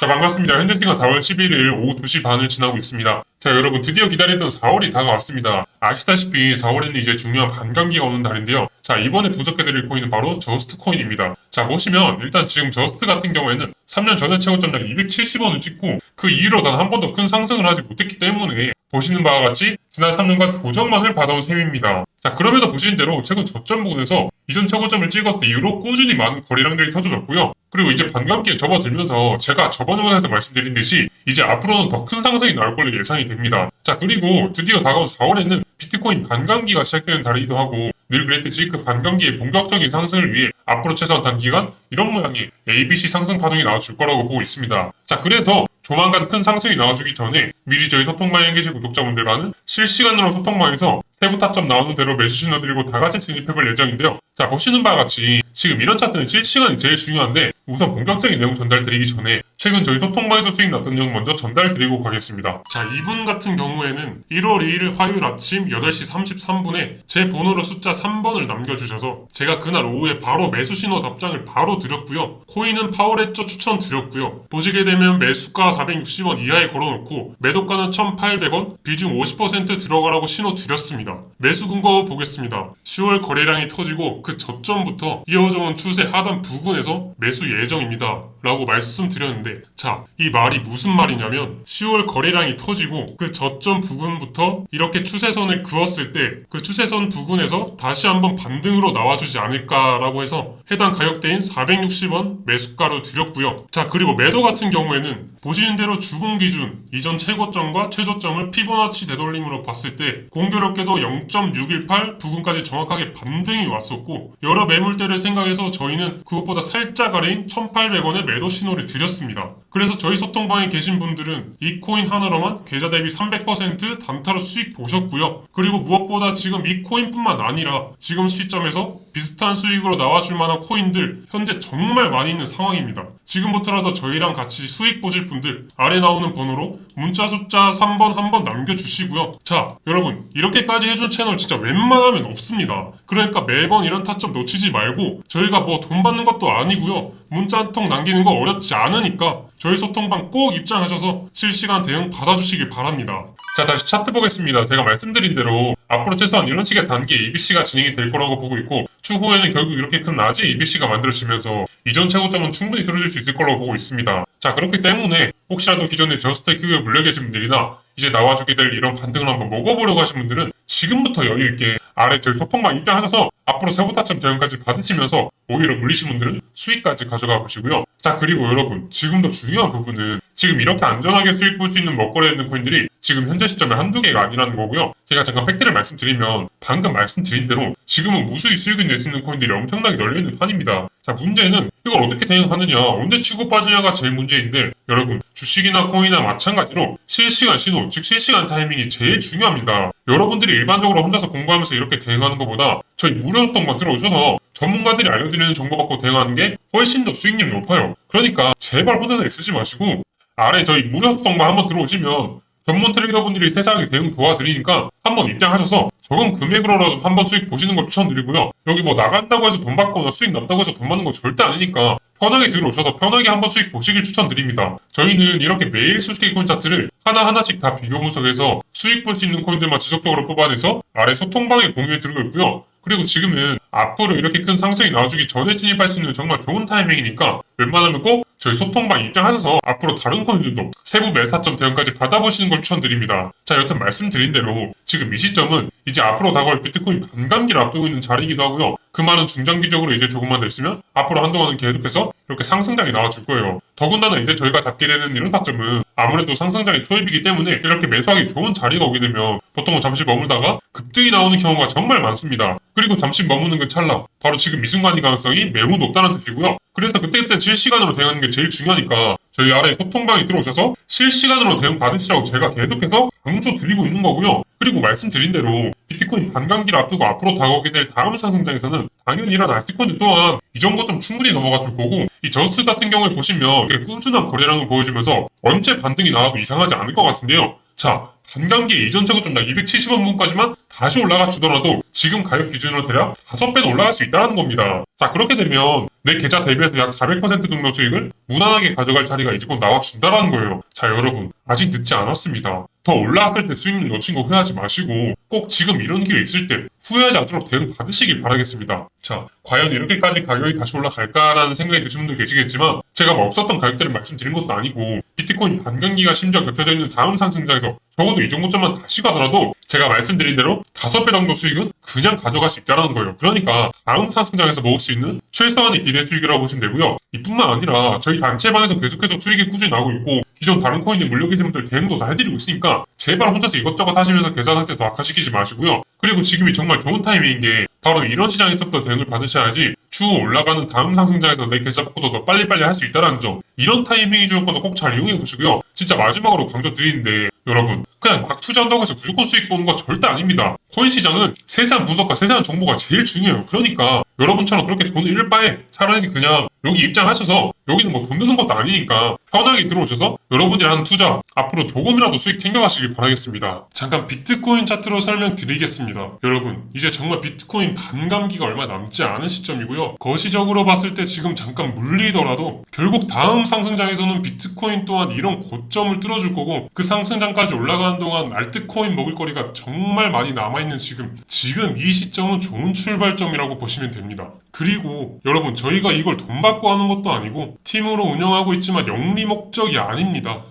자 반갑습니다. 현재 시간 4월 11일 오후 2시 반을 지나고 있습니다. 자 여러분 드디어 기다리던 4월이 다가왔습니다. 아시다시피 4월에는 이제 중요한 반감기가 오는 달인데요. 자 이번에 분석해드릴 코인은 바로 저스트 코인입니다. 자 보시면 일단 지금 저스트 같은 경우에는 3년 전에 최고점량 270원을 찍고 그 이후로 단 한 번도 큰 상승을 하지 못했기 때문에 보시는 바와 같이 지난 3년간 조정만을 받아온 셈입니다. 자 그럼에도 보시는 대로 최근 저점 부분에서 이전 최고점을 찍었을 이후로 꾸준히 많은 거래량들이 터져졌고요. 그리고 이제 반감기에 접어들면서 제가 저번 영상에서 말씀드린 듯이 이제 앞으로는 더 큰 상승이 나올 걸로 예상이 됩니다. 자 그리고 드디어 다가온 4월에는 비트코인 반감기가 시작되는 달이기도 하고 늘 그랬듯이 그 반감기의 본격적인 상승을 위해 앞으로 최소한 단기간 이런 모양의 ABC 상승 파동이 나와줄 거라고 보고 있습니다. 자 그래서 조만간 큰 상승이 나와주기 전에 미리 저희 소통방에 계신 구독자분들과는 실시간으로 소통방에서 세부 타점 나오는 대로 매수 신호드리고 다 같이 진입해볼 예정인데요. 자 보시는 바와 같이 지금 이런 차트는 실시간이 제일 중요한데 우선 본격적인 내용 전달 드리기 전에 최근 저희 소통방에서 수익 났던 내용 먼저 전달 드리고 가겠습니다. 자 이분 같은 경우에는 1월 2일 화요일 아침 8시 33분에 제 번호로 숫자 3번을 남겨주셔서 제가 그날 오후에 바로 매수 신호 답장을 바로 드렸고요. 코인은 파워레저 추천 드렸고요. 보시게 되면 매수가 460원 이하에 걸어놓고 매도가는 1,800원 비중 50% 들어가라고 신호 드렸습니다. 매수 근거 보겠습니다. 10월 거래량이 터지고 그 저점부터 이어 져온 추세 하단 부근에서 매수 예정입니다. 라고 말씀드렸는데 자 이 말이 무슨 말이냐면 10월 거래량이 터지고 그 저점 부근부터 이렇게 추세선을 그었을 때 그 추세선 부근에서 다시 한번 반등으로 나와주지 않을까라고 해서 해당 가격대인 460원 매수가로 드렸고요. 자 그리고 매도 같은 경우에는 보시는 대로 주봉 기준 이전 최고점과 최저점을 피보나치 되돌림으로 봤을 때 공교롭게도 0.618 부근까지 정확하게 반등이 왔었고 여러 매물대를 생 각해서 저희는 그것보다 살짝 아래인 1,800원의 매도 신호를 드렸습니다. 그래서 저희 소통방에 계신 분들은 이 코인 하나로만 계좌 대비 300% 단타로 수익 보셨고요. 그리고 무엇보다 지금 이 코인뿐만 아니라 지금 시점에서 비슷한 수익으로 나와줄 만한 코인들 현재 정말 많이 있는 상황입니다. 지금부터라도 저희랑 같이 수익 보실 분들 아래 나오는 번호로 문자 숫자 3번 한번 남겨주시고요. 자, 여러분 이렇게까지 해준 채널 진짜 웬만하면 없습니다. 그러니까 매번 이런 타점 놓치지 말고 저희가 뭐 돈 받는 것도 아니고요. 문자 한 통 남기는 거 어렵지 않으니까 저희 소통방 꼭 입장하셔서 실시간 대응 받아주시길 바랍니다. 자 다시 차트 보겠습니다. 제가 말씀드린 대로 앞으로 최소한 이런 식의 단기 ABC가 진행이 될 거라고 보고 있고 추후에는 결국 이렇게 큰 낮은 ABC가 만들어지면서 이전 최고점은 충분히 들어줄 수 있을 거라고 보고 있습니다. 자 그렇기 때문에 혹시라도 기존에 저스트 큐에 물려 계신 분들이나 이제 나와주게 될 이런 반등을 한번 먹어보려고 하신 분들은 지금부터 여유 있게 아래 저희 소통방 입장하셔서 앞으로 세부타점 대응까지 받으시면서 오히려 물리신 분들은 수익까지 가져가 보시고요. 자 그리고 여러분 지금 더 중요한 부분은 지금 이렇게 안전하게 수익 볼 수 있는 먹거리에 있는 코인들이 지금 현재 시점에 한두 개가 아니라는 거고요. 제가 잠깐 팩트를 말씀드리면 방금 말씀드린 대로 지금은 무수히 수익을 낼 수 있는 코인들이 엄청나게 널려있는 판입니다. 자 문제는 이걸 어떻게 대응하느냐 언제 치고 빠지냐가 제일 문제인데 여러분 주식이나 코인이나 마찬가지로 실시간 신호 즉 실시간 타이밍이 제일 중요합니다. 여러분들이 일반적으로 혼자서 공부하면서 이렇게 대응하는 것보다 저희 무료 소통만 들어오셔서 전문가들이 알려드리는 정보 받고 대응하는 게 훨씬 더 수익률이 높아요. 그러니까 제발 혼자서 애쓰지 마시고 아래 저희 무료 소통만 한번 들어오시면 전문 트레이더분들이 세상에 대응 도와드리니까 한번 입장하셔서 적은 금액으로라도 한번 수익 보시는 걸 추천드리고요. 여기 뭐 나간다고 해서 돈 받거나 수익 났다고 해서 돈 받는 거 절대 아니니까 편하게 들어오셔서 편하게 한번 수익 보시길 추천드립니다. 저희는 이렇게 매일 수익 코인 차트를 하나하나씩 다 비교 분석해서 수익 볼 수 있는 코인들만 지속적으로 뽑아내서 아래 소통방에 공유해 드리고 있고요. 그리고 지금은 앞으로 이렇게 큰 상승이 나와주기 전에 진입할 수 있는 정말 좋은 타이밍이니까 웬만하면 꼭 저희 소통방 입장하셔서 앞으로 다른 코인들도 세부 매사점 대응까지 받아보시는 걸 추천드립니다. 자, 여튼 말씀드린 대로 지금 이 시점은 이제 앞으로 다가올 비트코인 반감기를 앞두고 있는 자리이기도 하고요. 그 말은 중장기적으로 이제 조금만 더 있으면 앞으로 한동안은 계속해서 이렇게 상승장이 나와줄 거예요. 더군다나 이제 저희가 잡게 되는 이런 타점은 아무래도 상승장의 초입이기 때문에 이렇게 매수하기 좋은 자리가 오게 되면 보통은 잠시 머물다가 급등이 나오는 경우가 정말 많습니다. 그리고 잠시 머무는 그 찰나 바로 지금 이 순간의 가능성이 매우 높다는 뜻이고요. 그래서 그때그때 실시간으로 대응하는 게 제일 중요하니까 저희 아래 소통방에 들어오셔서 실시간으로 대응 받으시라고 제가 계속해서 강조 드리고 있는 거고요. 그리고 말씀드린 대로 비트코인 반감기를 앞두고 앞으로 다가오게 될 다음 상승장에서는 당연히 이런 알트코인들 또한 이 정도 좀 충분히 넘어가 줄 거고 이 저스 같은 경우에 보시면 꾸준한 거래량을 보여주면서 언제 반등이 나와도 이상하지 않을 것 같은데요. 자, 반감기 이전 최고점 약 270원 부분까지만 다시 올라가 주더라도 지금 가격 기준으로 대략 5배는 올라갈 수 있다는 겁니다. 자, 그렇게 되면 내 계좌 대비해서 약 400% 정도 수익을 무난하게 가져갈 자리가 이제 곧 나와준다는 거예요. 자, 여러분. 아직 늦지 않았습니다. 더 올라왔을 때 수익률 놓친 거 후회하지 마시고 꼭 지금 이런 기회 있을 때 후회하지 않도록 대응 받으시길 바라겠습니다. 자, 과연 이렇게까지 가격이 다시 올라갈까라는 생각이 드시는 분도 계시겠지만 제가 뭐 없었던 가격대를 말씀드린 것도 아니고 비트코인 반감기가 심지어 겹쳐져 있는 다음 상승장에서 적어도 이 정도점만 다시 가더라도 제가 말씀드린 대로 5배 정도 수익은 그냥 가져갈 수 있다는 거예요. 그러니까 다음 상승장에서 먹을 수 있는 최소한의 기대 수익이라고 보시면 되고요. 이뿐만 아니라 저희 단체방에서 계속해서 수익이 꾸준히 나오고 있고 기존 다른 물려 계신 분들 대응도 다 해드리고 있으니까 제발 혼자서 이것저것 하시면서 계좌 상태 더 악화시키지 마시고요. 그리고 지금이 정말 좋은 타이밍인 게 바로 이런 시장에서부터 대응을 받으셔야지 추후 올라가는 다음 상승장에서 내 계좌 바꿔도 더 빨리빨리 할 수 있다는 점 이런 타이밍이 주는 것도 꼭 잘 이용해 보시고요. 진짜 마지막으로 강조 드리는데 여러분 그냥 막 투자한다고 해서 무조건 수익 보는 거 절대 아닙니다. 코인 시장은 세세한 분석과 세세한 정보가 제일 중요해요. 그러니까 여러분처럼 그렇게 돈을 잃을 바에 차라리 그냥 여기 입장하셔서 여기는 뭐 돈 드는 것도 아니니까 편하게 들어오셔서 여러분이 하는 투자 앞으로 조금이라도 수익 챙겨가시길 바라겠습니다. 잠깐 비트코인 차트로 설명드리겠습니다. 여러분 이제 정말 비트코인 반감기가 얼마 남지 않은 시점이고요. 거시적으로 봤을 때 지금 잠깐 물리더라도 결국 다음 상승장에서는 비트코인 또한 이런 고점을 뚫어줄 거고 그 상승장까지 올라가는 동안 알트코인 먹을 거리가 정말 많이 남아있는 지금 지금 이 시점은 좋은 출발점이라고 보시면 됩니다. 그리고 여러분 저희가 이걸 돈 받고 하는 것도 아니고 팀으로 운영하고 있지만 영리 목적이 아닙니다.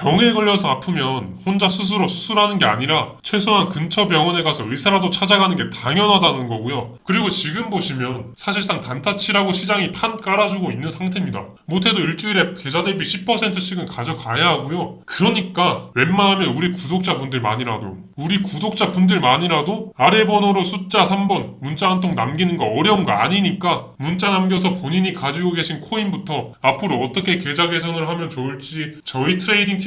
병에 걸려서 아프면 혼자 스스로 수술하는 게 아니라 최소한 근처 병원에 가서 의사라도 찾아가는 게 당연하다는 거고요. 그리고 지금 보시면 사실상 단타치라고 시장이 판 깔아주고 있는 상태입니다. 못해도 일주일에 계좌 대비 10%씩은 가져가야 하고요. 그러니까 웬만하면 우리 구독자분들만이라도 우리 구독자분들만이라도 아래 번호로 숫자 3번 문자 한 통 남기는 거 어려운 거 아니니까 문자 남겨서 본인이 가지고 계신 코인부터 앞으로 어떻게 계좌 개선을 하면 좋을지 저희 트레이딩